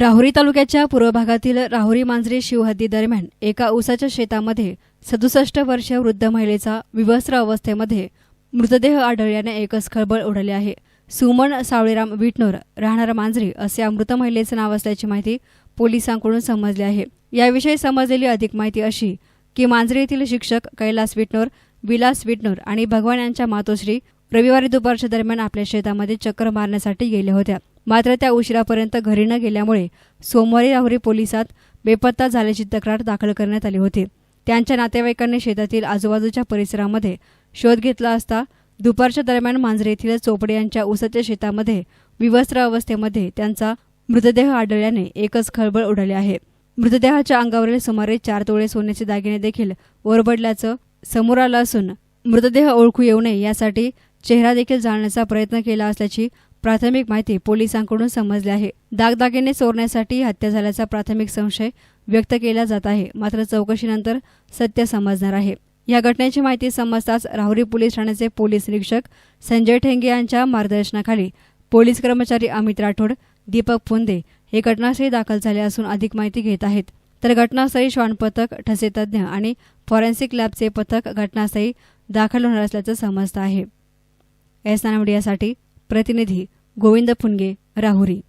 राहुरी तालुक्याच्या पूर्व भागातील राहुरी मांजरी शिवहद्दी दरम्यान एका ऊसाच्या शेतामध्ये सदुसष्ट वर्ष वृद्ध महिलेचा विवस्त्र अवस्थेमध्ये मृतदेह आढळल्याने एकच खळबळ उडाली आहे. सुमन सावळेराम विटनोर राहणार मांजरी असे या मृत महिलेचं नाव असल्याची माहिती पोलिसांकडून समजली आहे. याविषयी समजलेली अधिक माहिती अशी की मांजरी येथील शिक्षक कैलास विटनोर विलास विटनोर आणि भगवान यांच्या मातोश्री रविवारी दुपारच्या दरम्यान आपल्या शेतामध्ये चक्कर मारण्यासाठी गेल्या होत्या. मात्र त्या उशिरापर्यंत घरी न गेल्यामुळे सोमवारी राहुरी पोलिसात बेपत्ता झाल्याची तक्रार दाखल करण्यात आली होती. त्यांच्या नातेवाईकांनी शेतातील आजूबाजूच्या परिसरामध्ये शोध घेतला असता दुपारच्या दरम्यान मांजरे येथील चोपडे यांच्या उसाच्या शेतामध्ये विवस्त्र अवस्थेमध्ये त्यांचा मृतदेह आढळल्याने एकच खळबळ उडाली आहे. मृतदेहाच्या अंगावरील सुमारे चार तोळे सोन्याचे दागिने देखील ओरबडल्याचं समोर आलं असून मृतदेह ओळखू येऊ नये यासाठी चेहरा देखील जाणण्याचा प्रयत्न केला असल्याची प्राथमिक माहिती पोलिसांकडून समजली आहे. दागदागिने चोरण्यासाठी हत्या झाल्याचा प्राथमिक संशय व्यक्त केला जात आहे. मात्र चौकशीनंतर सत्य समजणार आहे. या घटनेची माहिती समजताच राहुरी पोलीस ठाण्याचे पोलीस निरीक्षक संजय ठेंगे यांच्या मार्गदर्शनाखाली पोलीस कर्मचारी अमित राठोड दीपक फुंदे हे घटनास्थळी दाखल झाले असून अधिक माहिती घेत आहेत. तर घटनास्थळी श्वान पथक ठसे तज्ज्ञ आणि फॉरेन्सिक लॅबचे पथक घटनास्थळी दाखल होणार असल्याचं समजतं आहे. एस नाना प्रतिनिधी गोविंद फुनगे राहुरी.